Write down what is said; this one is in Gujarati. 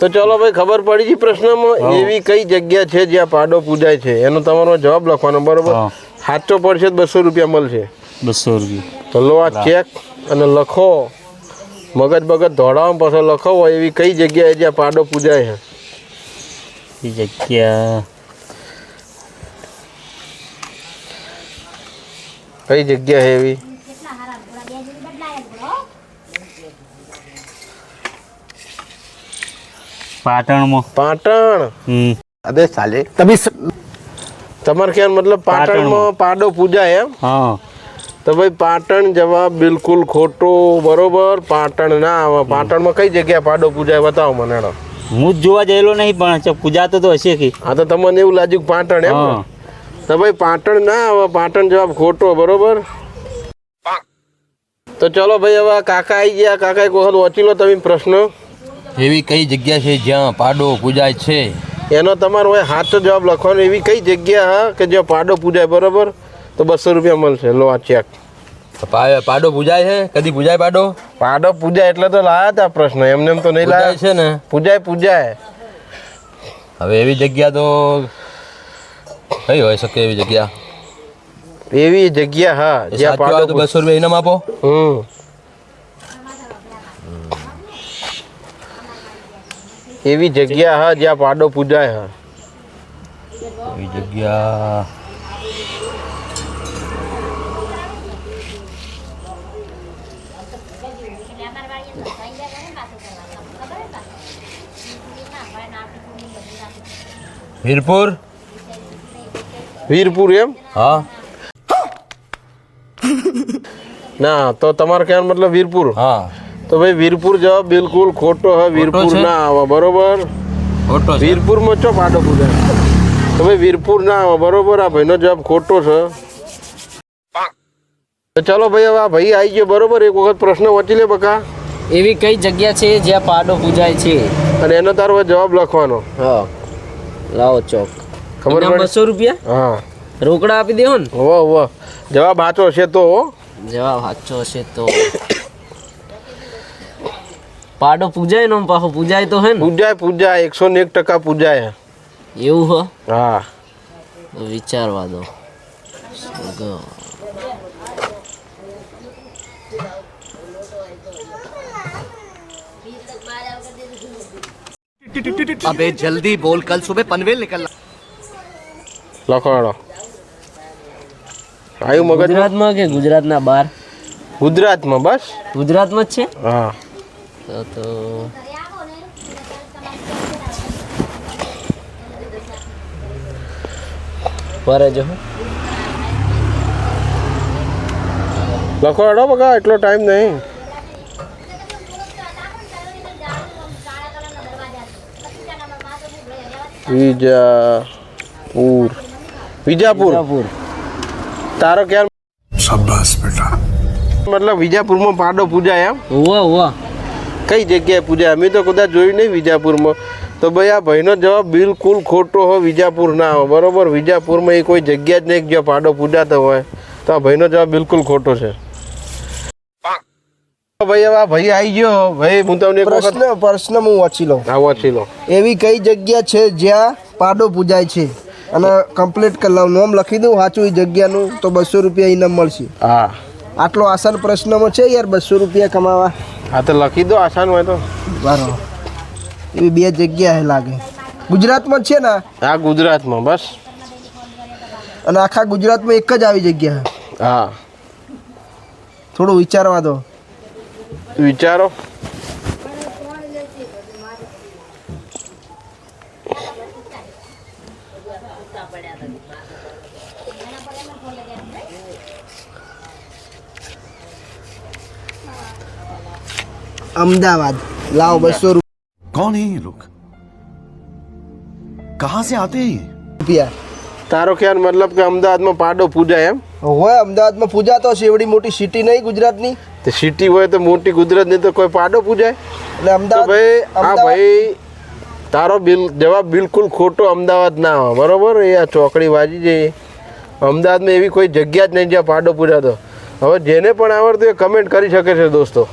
તો ચલો ભાઈ ખબર પડી ગઈ પ્રશ્નમાં. એવી કઈ જગ્યા છે જ્યાં પાડો પૂજાય છે? એનો તમારો જવાબ લખવાનો બરોબર. સાચો પડશે બસો રૂપિયા મળશે. બસો રૂપિયા. તો લો આ ચેક અને લખો. મગજ બગજ દોડાવવા પાછો લખો એવી કઈ જગ્યાએ જ્યાં પાડો પૂજાય છે? એ જગ્યા? કઈ જગ્યા છે એવી? પાટણમાં. પાટણ? હમ. અબે સાલે. તમે તમારે ક્યાં મતલબ પાટણમાં પાડો પૂજા એમ? હા. તો ભાઈ પાટણ જવાબ બિલકુલ ખોટો બરોબર? પાટણ ના આવે. પાટણમાં કઈ જગ્યા પાડો પૂજા બતાવો મને હેડો. હું જ જોવા જયેલો નહીં પણ પૂજા તો હશે કે. હા તો તમને એવું લાગ્યું પાટણ એમ તો ભાઈ પાટણ ના આવે. પાટણ જવાબ ખોટો બરોબર? તો ચલો ભાઈ હવે કાકા આવી ગયા. કાકા એક વખત વાંચી લો તમે પ્રશ્ન. એવી કઈ જગ્યા છે જ્યાં પાડો પૂજાય છે? એનો તમારો સાચો જવાબ લખવાનો એવી કઈ જગ્યા કે જ્યાં પાડો પૂજાય બરોબર? તો બસો રૂપિયા મળશે. લો આ ચેક પાડો પૂજાય છે? કદી પૂજાય પાડો? પાડો પૂજાય એટલે તો લાયા હતા પ્રશ્ન. એમને એમ તો નહીં લાયા. છે ને? પૂજાય પૂજાય. હવે એવી જગ્યા તો કઈ હોય શકે એવી જગ્યા? એવી જગ્યા હા જ્યાં પાડો બસો રૂપિયા ઇનામ આપો? હમ. એવી જગ્યા હા જ્યાં પાડો પૂજાય હા. એવી જગ્યા. વીરપુર? વીરપુર એમ? હા. ના તો તમારે કહેવાનો મતલબ વીરપુર? હા. તો ભાઈ વીરપુર જવાબ બિલકુલ ખોટો હે વીરપુર ના આવે બરોબર? ખોટો વીરપુરમાં ચો પાડો પૂજાય તો ભાઈ વીરપુર ના આવે બરોબર? આ ભાઈનો જવાબ ખોટો છે. તો ચલો ભાઈ હવે આ ભાઈ આવી ગયો બરોબર? એક વખત પ્રશ્ન વાંચી લે બકા. એવી કઈ જગ્યા છે જ્યાં પાડો પૂજાય છે? અને એનો તારો જવાબ લખવાનો. હા. લાવો ચોક. ખબર પડે? બસો રૂપિયા? હા. રોકડા આપી દેવો ને? વાહ વાહ જવાબ સાચો છે તો. જવાબ સાચો છે તો. પાડો પૂજાય ને આમ પાછો પૂજાય તો હે ને પૂજાય પૂજાય એકસો ને એક ટકા પૂજાય એવું હો હા તો વિચારવા દો ગો. अबे जल्दी बोल कल सुबह पनवेल निकलना લખવાડો આવ્યું મગજ ગુજરાતમાં કે ગુજરાતના બહાર ગુજરાતમાં બસ ગુજરાતમાં જ છે હા તો જો. લખવાડો બકા એટલો ટાઈમ નહીં. વિજાપુર. વિજાપુર? તારો ક્યાં મતલબ વિજાપુરમાં પાડો પૂજાય એમ? હોવા ઉવા. કઈ જગ્યાએ પૂજાય અમે તો કદાચ જોયું નહીં વિજાપુરમાં. તો ભાઈ આ ભાઈનો જવાબ બિલકુલ ખોટો હોય વિજાપુર ના હોય બરોબર? વિજાપુરમાં એ કોઈ જગ્યા જ નહીં જ્યાં પાડો પૂજાતો હોય. તો આ ભાઈનો જવાબ બિલકુલ ખોટો છે. ભાઈ હવે ભાઈ આવી ગયો ભાઈ હું તમને પ્રશ્ન પ્રશ્ન હું વાંચી લઉં. હા વાંચી લો. એવી કઈ જગ્યા છે જ્યાં પાડો પૂજાય છે? અને કમ્પ્લીટ કરી લઉં. નોમ લખી દઉં સાચું એ જગ્યાનું તો બસો રૂપિયા ઇનામ મળશે. હા. આટલો આસાન પ્રશ્નમાં છે યાર બસો રૂપિયા કમાવા. હા તો લખી દો આસાન હોય તો. બરાબર એવી બે જગ્યા હે લાગે. ગુજરાતમાં છે ને? આ ગુજરાતમાં બસ. અને આખા ગુજરાતમાં એક જ આવી જગ્યા હા. થોડું વિચારવા દો. વિચારો. અમદાવાદ લાવો બસો कौन है ये लोग कहाँ से आते हैं ये રૂપિયા તારો ખ્યાલ મતલબ કે અમદાવાદમાં પાડો પૂજાય એમ હોય અમદાવાદમાં પૂજાતો છે એવડી મોટી સિટી નહીં ગુજરાતની તે સિટી હોય તો મોટી ગુજરાતની તો કોઈ પાડો પૂજાય એટલે તો અમદાવાદ ભાઈ આ અમદાવાદ ભાઈ તારો બિલ જવાબ બિલકુલ ખોટો અમદાવાદ ના આવે બરોબર એ આ ચોકડી વાજી જઈએ અમદાવાદમાં એવી કોઈ જગ્યા જ નહીં જ્યાં પાડો પૂજાતો હવે જેને પણ આવડતું એ કમેન્ટ કરી શકે છે દોસ્તો